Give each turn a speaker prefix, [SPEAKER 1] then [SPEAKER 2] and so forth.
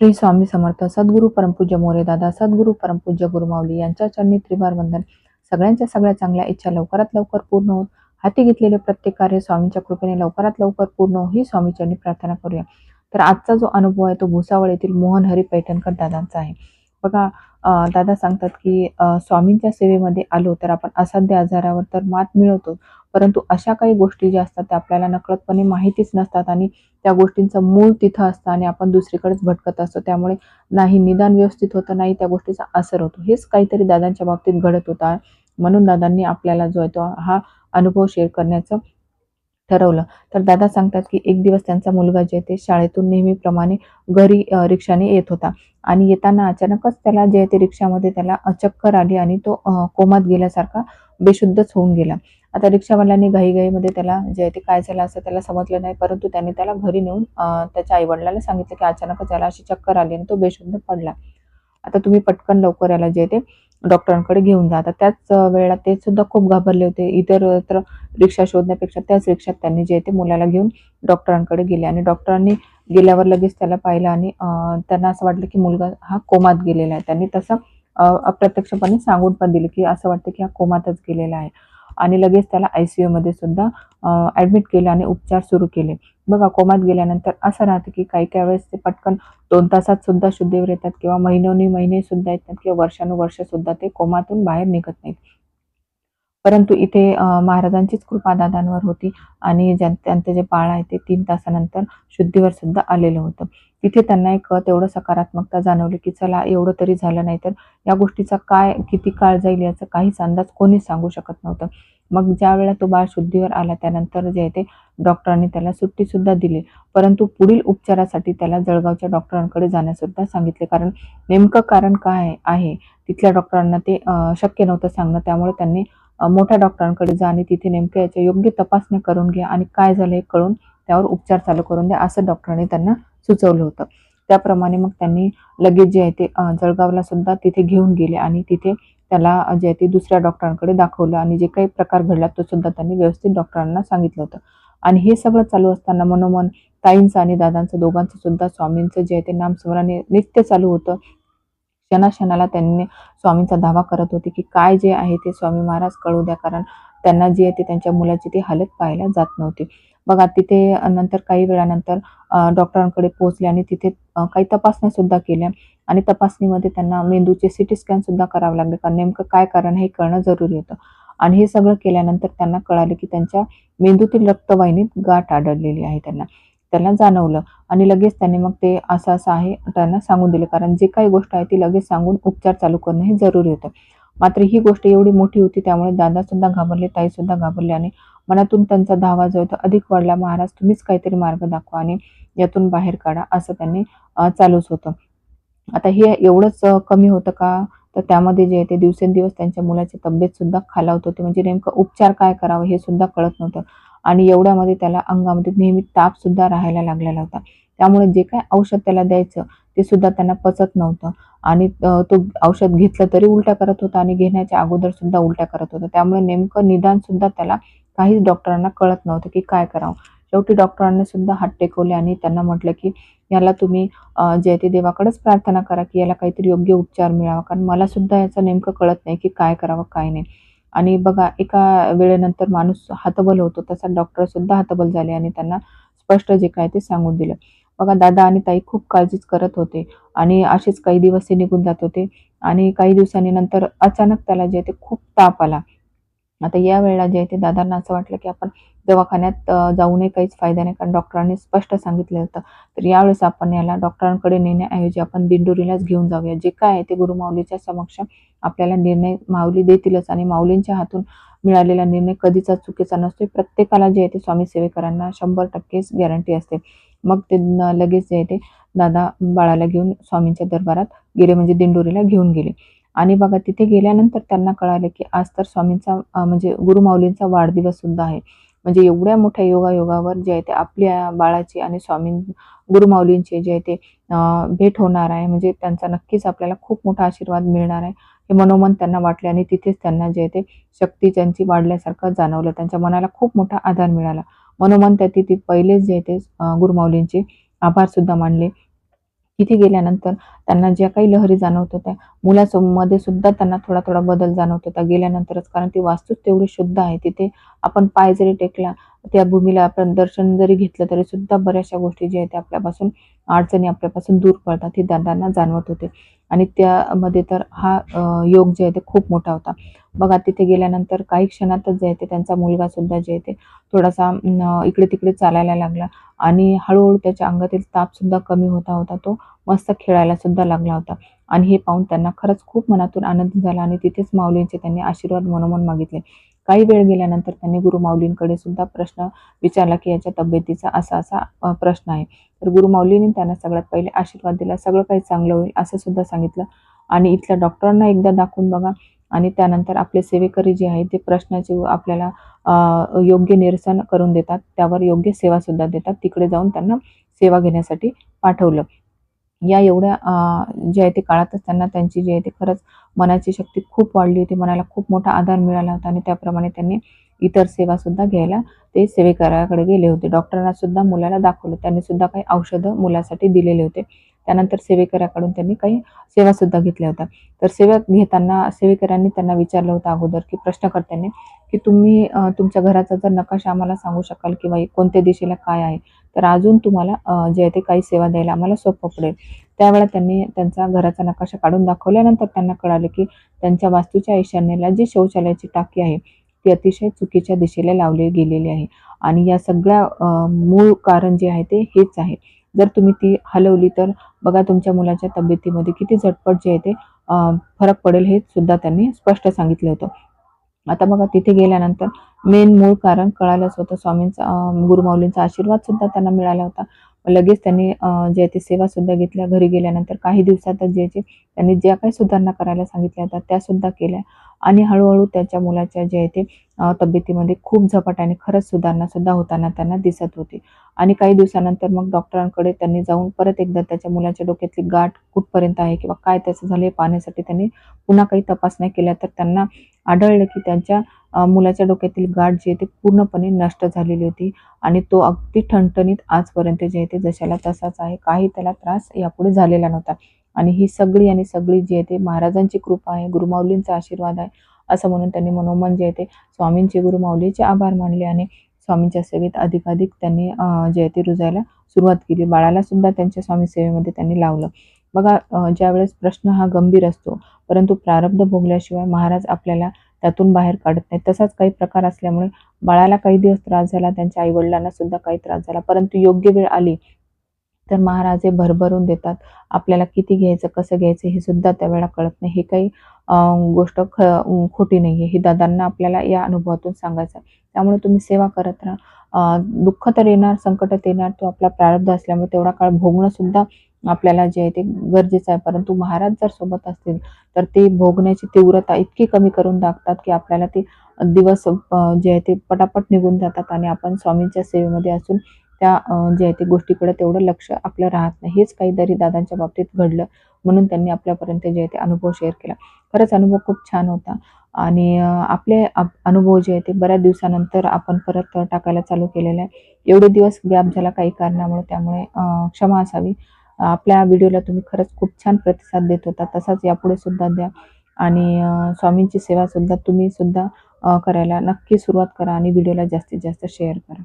[SPEAKER 1] श्री स्वामी समर्थ सद्गुरू परमपूज्य मोरे दादा सद्गुरू परमपूज्य गुरुमाऊली यांच्या चरणी त्रिवार वंदन. सगळ्यांच्या सगळ्या चांगल्या इच्छा लवकरात लवकर पूर्ण होऊन हाती घेतलेले प्रत्येक कार्य स्वामींच्या कृपेने लवकरात लवकर पूर्ण हो ही स्वामी चरणी प्रार्थना करूया. तर आजचा जो अनुभव आहे तो भुसावळ येथील मोहन हरी पैठणकर दादांचा आहे. बघा दादा सांगतात की स्वामींच्या सेवेमध्ये आलो तर आपण असाध्य आजारावर तर मात मिळवतो. परंतु अशा काही गोष्टी ज्या असतात त्या आपल्याला नकळतपणे माहितीच नसतात आणि त्या गोष्टींचं मूळ तिथं असतं आणि आपण दुसरीकडेच भटकत असतो. त्यामुळे नाही निदान व्यवस्थित होतं नाही त्या गोष्टीचा असर होतो. हेच काहीतरी दादांच्या बाबतीत घडत होता. म्हणून दादांनी आपल्याला जो आहे तो हा अनुभव शेअर करण्याचं ठरवलं. तर दादा सांगतात की एक दिवस त्यांचा मुलगा जे ते शाळेतून नेहमीप्रमाणे घरी रिक्षाने येत होता. आणि येताना अचानकच त्याला जे आहे ते रिक्षामध्ये त्याला चक्कर आली आणि तो कोमात गेल्यासारखा बेशुद्धच होऊन गेला. आता रिक्षावाल्याने घाईघाईमध्ये त्याला जे आहे ते काय झालं असं त्याला समजलं नाही परंतु त्याने त्याला घरी नेऊन त्याच्या आईवडिलाला सांगितलं की अचानकच त्याला अशी चक्कर आली आणि तो बेशुद्ध पडला. आता तुम्ही पटकन लवकर याला जे ते डॉक्टरांकडे घेऊन जातात त्याच वेळेला ते सुद्धा खूप घाबरले होते. इतर तर रिक्षा शोधण्यापेक्षा त्याच रिक्षात त्यांनी जे ते मुलाला घेऊन डॉक्टरांकडे गेले आणि डॉक्टरांनी गेल्यावर लगेच त्याला पाहिलं आणि त्यांना असं वाटलं की मुलगा हा कोमात गेलेला आहे. त्यांनी तसं अप्रत्यक्षपणे सांगून पण दिलं की असं वाटतं की हा कोमातच गेलेला आहे. आणि लगेच त्याला आय सी यूमध्ये सुद्धा ॲडमिट केलं आणि उपचार सुरू केले. बघा कोमात गेल्यानंतर असं राहतं की काही काही वेळेस ते पटकन दोन तासात सुद्धा शुद्धीवर येतात किंवा महिनोनी महिने सुद्धा येतात किंवा वर्षानुवर्ष सुद्धा ते कोमातून बाहेर निघत नाहीत. परंतु इथे महाराजांचीच कृपा दादांवर होती आणि ज्यां त्यांचं जे बाळ आहे ते तीन तासानंतर शुद्धीवर सुद्धा आलेलं होतं. तिथे त्यांना एक तेवढं सकारात्मकता जाणवली की चला एवढं तरी झालं नाही तर या गोष्टीचा काय किती काळ जाईल याचा काहीच अंदाज कोणीच सांगू शकत नव्हतं. मग ज्या वेळेला तो बाळ शुद्धीवर आला त्यानंतर जे आहे ते डॉक्टरांनी त्याला सुट्टीसुद्धा दिली. परंतु पुढील उपचारासाठी त्याला जळगावच्या डॉक्टरांकडे जाण्यासुद्धा सांगितले. कारण नेमकं कारण काय आहे? तिथल्या डॉक्टरांना ते शक्य नव्हतं सांगणं. त्यामुळे त्यांनी मोठ्या डॉक्टरांकडे जा आणि तिथे नेमक्या याच्या योग्य तपासण्या करून घ्या आणि काय झालं हे कळून त्यावर उपचार चालू करून द्या असं डॉक्टरांनी त्यांना सुचवलं होतं. त्याप्रमाणे मग त्यांनी लगेच जे आहे ते जळगावला सुद्धा तिथे घेऊन गेले आणि तिथे त्याला जे आहे ते दुसऱ्या डॉक्टरांकडे दाखवलं आणि जे काही प्रकार घडला तो सुद्धा त्यांनी व्यवस्थित डॉक्टरांना सांगितलं होतं. आणि हे सगळं चालू असताना मनोमन ताईंचं आणि दादांचं दोघांचं सुद्धा स्वामींचं जे आहे ते नामस्मरण नित्य चालू होतं. क्षणाक्षणाला त्यांनी स्वामींचा दावा करत होते की काय जे आहे ते स्वामी महाराज कळू द्या कारण त्यांना जे आहे ते त्यांच्या मुलाची ती हालत पाहायला जात नव्हती. बघा तिथे नंतर काही वेळानंतर डॉक्टरांकडे पोहोचले आणि तिथे काही तपासण्या सुद्धा केल्या आणि तपासणीमध्ये त्यांना मेंदूचे सी टी स्कॅन सुद्धा करावे लागले कारण नेमकं काय कारण हे कळणं जरुरी होतं. आणि हे सगळं केल्यानंतर त्यांना कळालं की त्यांच्या मेंदूतील रक्तवाहिनीत गाठ आढळलेली आहे त्यांना. त्यांना जाणवलं. आणि लगेच त्यांनी मग ते असं असं आहे त्यांना सांगून दिलं. कारण जे काही गोष्ट आहे ती लगेच सांगून उपचार चालू करणं हे जरुरी होतं. मात्र ही गोष्ट एवढी मोठी होती त्यामुळे दादा सुद्धा घाबरले ताई सुद्धा घाबरले. आणि मनातून त्यांचा धावा जो होता अधिक वाढला. महाराज तुम्हीच काहीतरी मार्ग दाखवा आणि यातून बाहेर काढा असं त्यांनी चालूच होतं. आता हे एवढंच कमी होतं का? तर त्यामध्ये जे आहे ते दिवसेंदिवस त्यांच्या मुलाची तब्येत सुद्धा खालावत होती. म्हणजे नेमकं उपचार काय करावं हे सुद्धा कळत नव्हतं. आणि एवढ्यामध्ये त्याला अंगामध्ये नेहमी ताप सुद्धा राहायला लागलेला होता. त्यामुळे जे काय औषध त्याला द्यायचं ते सुद्धा त्यांना पचत नव्हतं. आणि तो औषध घेतलं तरी उलट्या करत होता आणि घेण्याच्या अगोदर सुद्धा उलट्या करत होता. त्यामुळे नेमकं निदान सुद्धा त्याला काहीच डॉक्टरांना कळत नव्हतं की काय करावं. शेवटी डॉक्टरांनी सुद्धा हात टेकवले आणि त्यांना म्हटलं की याला तुम्ही अं, जे ते देवाकडेच प्रार्थना करा की याला काहीतरी योग्य उपचार मिळावा. कारण मला सुद्धा याचं नेमकं कळत नाही की काय करावं काय नाही. आणि बघा एका वेळेनंतर माणूस हतबल होतो तसा डॉक्टर सुद्धा हतबल झाले आणि त्यांना स्पष्ट जे काय ते सांगून दिलं. बघा दादा आणि ताई खूप काळजीच करत होते आणि असेच काही दिवस हे निघून जात होते आणि काही दिवसांनी नंतर अचानक त्याला जे ते खूप ताप आला. आता या वेळेला जे आहे ते दादांना असं वाटलं की आपण दवाखान्यात जाऊनही काहीच फायदा नाही. कारण डॉक्टरांनी स्पष्ट सांगितलं होतं. तर यावेळेस आपण याला डॉक्टरांकडे नेण्याऐवजी आपण दिंडोरीलाच घेऊन जाऊया. जे काय आहे ते गुरुमाऊलीच्या समक्ष आपल्याला निर्णय माऊली देतीलच आणि माऊलींच्या हातून मिळालेला निर्णय कधीचा चुकीचा नसतो प्रत्येकाला जे आहे ते स्वामी सेवेकरांना शंभर टक्केच गॅरंटी असते. मग ते लगेच जे आहे ते दादा बाळाला घेऊन स्वामींच्या दरबारात गेले म्हणजे दिंडोरीला घेऊन गेले. आणि बघा तिथे गेल्यानंतर त्यांना कळालं की आज तर स्वामींचा म्हणजे गुरुमाऊलींचा वाढदिवस सुद्धा आहे. म्हणजे एवढ्या मोठ्या योगायोगावर जे आहे ते आपल्या बाळाची आणि स्वामी गुरुमाऊलींचे जे आहे ते भेट होणार आहे. म्हणजे त्यांचा नक्कीच आपल्याला खूप मोठा आशीर्वाद मिळणार आहे. हे मनोमन त्यांना वाटले आणि तिथेच त्यांना जे ते शक्ती त्यांची वाढल्यासारखं जाणवलं. त्यांच्या मनाला खूप मोठा आधार मिळाला. मनोमन त्या तिथे पहिलेच जे आहे ते गुरुमाऊलींचे आभार सुद्धा मानले. तिथे गेल्यानंतर त्यांना ज्या काही लहरी जाणवत होत्या मुलामध्ये सुद्धा त्यांना थोडा थोडा बदल जाणवत होता. गेल्यानंतरच कारण ती वास्तूच तेवढी शुद्ध आहे. तिथे आपण पाय जरी टेकला त्या भूमीला आपण दर्शन जरी घेतलं तरी सुद्धा बऱ्याचशा गोष्टी ज्या आहेत त्या आपल्यापासून अडचणी आपल्यापासून दूर पडतात हे दादांना जाणवत होते. आणि त्यामध्ये तर हा योग जे आहे ते खूप मोठा होता. बघा तिथे गेल्यानंतर काही क्षणातच जे आहे ते त्यांचा मुलगा सुद्धा जे आहे ते थोडासा इकडे तिकडे चालायला लागला आणि हळूहळू त्याच्या अंगातील ताप सुद्धा कमी होता होता तो मस्त खेळायला सुद्धा लागला होता. आणि हे पाहून त्यांना खरंच खूप मनातून आनंद झाला आणि तिथेच माऊलींचे त्यांनी आशीर्वाद मनोमन मागितले. काही वेळ गेल्यानंतर त्यांनी गुरु माऊलींकडे सुद्धा प्रश्न विचारला की याच्या तब्येतीचा असा असा प्रश्न आहे. तर गुरुमाऊलीने त्यांना सगळ्यात पहिले आशीर्वाद दिला. सगळं काही चांगलं होईल असं सुद्धा सांगितलं. आणि इथल्या डॉक्टरांना एकदा दाखवून बघा. आणि त्यानंतर आपले सेवेकरी जे आहे ते प्रश्नाचे आपल्याला योग्य निरसन करून देतात. त्यावर योग्य सेवा सुद्धा देतात. तिकडे जाऊन त्यांना सेवा घेण्यासाठी पाठवलं. या एवढ्या जे आहे ते काळातच त्यांना त्यांची जी आहे ते खरंच मनाची शक्ती खूप वाढली होती. मनाला खूप मोठा आधार मिळाला होता. आणि त्याप्रमाणे त्यांनी इतर सेवा सुद्धा घ्यायला ते सेवेकराकडे गेले होते. डॉक्टरांना सुद्धा मुलाला दाखवलं. त्यांनी सुद्धा काही औषधं मुलासाठी दिलेले होते. त्यानंतर सेवेकराकडून त्यांनी काही सेवा सुद्धा घेतल्या होत्या. तर सेवा घेताना सेवेकरांनी त्यांना विचारलं होतं अगोदर की प्रश्नकर्त्यांनी की तुम्ही तुमच्या घराचा जर नकाशा आम्हाला सांगू शकाल किंवा कोणत्या दिशेला काय आहे तर अजून तुम्हाला जे आहे ते काही सेवा द्यायला आम्हाला सोपं पडेल. त्यावेळा त्यांनी त्यांचा घराचा नकाशा काढून दाखवल्यानंतर त्यांना कळालं की त्यांच्या वास्तूच्या ईशान्येला जी शौचालयाची टाकी आहे ती अतिशय चुकीच्या दिशेला लावली गेलेली आहे. आणि या सगळ्या मूळ कारण जे आहे ते हेच आहे. जर तुम्ही ती हलवली तर बघा तुमच्या मुलाच्या तब्येतीमध्ये किती झटपट जे आहे ते फरक पडेल हे सुद्धा त्यांनी स्पष्ट सांगितलं होतं. आता बघा तिथे गेल्यानंतर मेन मूळ कारण कळालंच होतं. स्वामींचा गुरुमाऊलींचा आशीर्वाद सुद्धा त्यांना मिळाला होता. लगेच त्यांनी जे आहे ते सेवा सुद्धा घेतल्या. घरी गेल्यानंतर काही दिवसातच जे त्यांनी ज्या काही सुधारणा करायला सांगितल्या होत्या त्या सुद्धा केल्या. आणि हळूहळू त्याच्या मुलाच्या जे आहे ते तब्येतीमध्ये खूप झपाट्याने खरंच सुधारणा सुद्धा होताना त्यांना दिसत होती. आणि काही दिवसानंतर मग डॉक्टरांकडे त्यांनी जाऊन परत एकदा त्याच्या मुलाच्या डोक्यातली गाठ कुठपर्यंत आहे किंवा काय त्याचं झालं हे पाहण्यासाठी त्यांनी पुन्हा काही तपासण्या केल्या तर त्यांना आढळलं की त्यांच्या मुलाच्या डोक्यातील गाठ जी आहे ती पूर्णपणे नष्ट झालेली होती आणि तो अगदी ठणठणीत आजपर्यंत जे आहे ते जशाला तसाच आहे. काही त्याला त्रास यापुढे झालेला नव्हता. आणि ही सगळी आणि सगळी जी आहे ते महाराजांची कृपा आहे गुरुमाऊलींचा आशीर्वाद आहे असं म्हणून त्यांनी मनोमन जे आहे ते स्वामींचे गुरुमाऊलीचे आभार मानले आणि स्वामींच्या सेवेत अधिकाधिक त्यांनी जयती रुजायला सुरुवात केली. बाळाला सुद्धा त्यांच्या स्वामी सेवेमध्ये त्यांनी लावलं. बघा ज्यावेळेस प्रश्न हा गंभीर असतो परंतु प्रारब्ध भोगल्याशिवाय महाराज आपल्याला त्यातून बाहेर काढत नाही तसाच काही प्रकार असल्यामुळे बाळाला काही दिवस त्रास झाला त्यांच्या आईवडिलांना सुद्धा काही त्रास झाला परंतु योग्य वेळ आली तर महाराज हे भरभरून देतात. आपल्याला किती घ्यायचं कसं घ्यायचं हे सुद्धा त्यावेळेला कळत नाही. हे काही गोष्ट ख खोटी नाही आहे हे दादांना आपल्याला या अनुभवातून सांगायचं आहे. त्यामुळे तुम्ही सेवा करत राहा. दुःख तर येणार संकट येणार. तो आपला प्रारब्ध असल्यामुळे तेवढा काळ भोगणं सुद्धा आपल्याला जे आहे ते गरजेचं आहे. परंतु महाराज जर सोबत असतील तर ते भोगण्याची तीव्रता इतकी कमी करून दाखतात की आपल्याला ते दिवस जे आहे ते पटापट निघून जातात आणि आपण स्वामींच्या सेवेमध्ये असून त्या जे आहे ते गोष्टीकडे तेवढं लक्ष आपलं राहत नाही. हेच काहीतरी दादांच्या बाबतीत घडलं म्हणून त्यांनी आपल्यापर्यंत जे आहे ते अनुभव शेअर केला. खरंच अनुभव खूप छान होता. आणि आपले अनुभव जे आहे ते बऱ्याच दिवसानंतर आपण परत टाकायला चालू केलेलं आहे. एवढे दिवस गॅप झाला काही कारणामुळे त्यामुळे क्षमा असावी. आपल्या व्हिडिओला तुम्ही खरंच खूप छान प्रतिसाद देत होता. तसाच यापुढे सुद्धा द्या. आणि स्वामींची सेवा सुद्धा तुम्ही सुद्धा करायला नक्की सुरुवात करा आणि व्हिडिओला जास्तीत जास्त शेअर करा.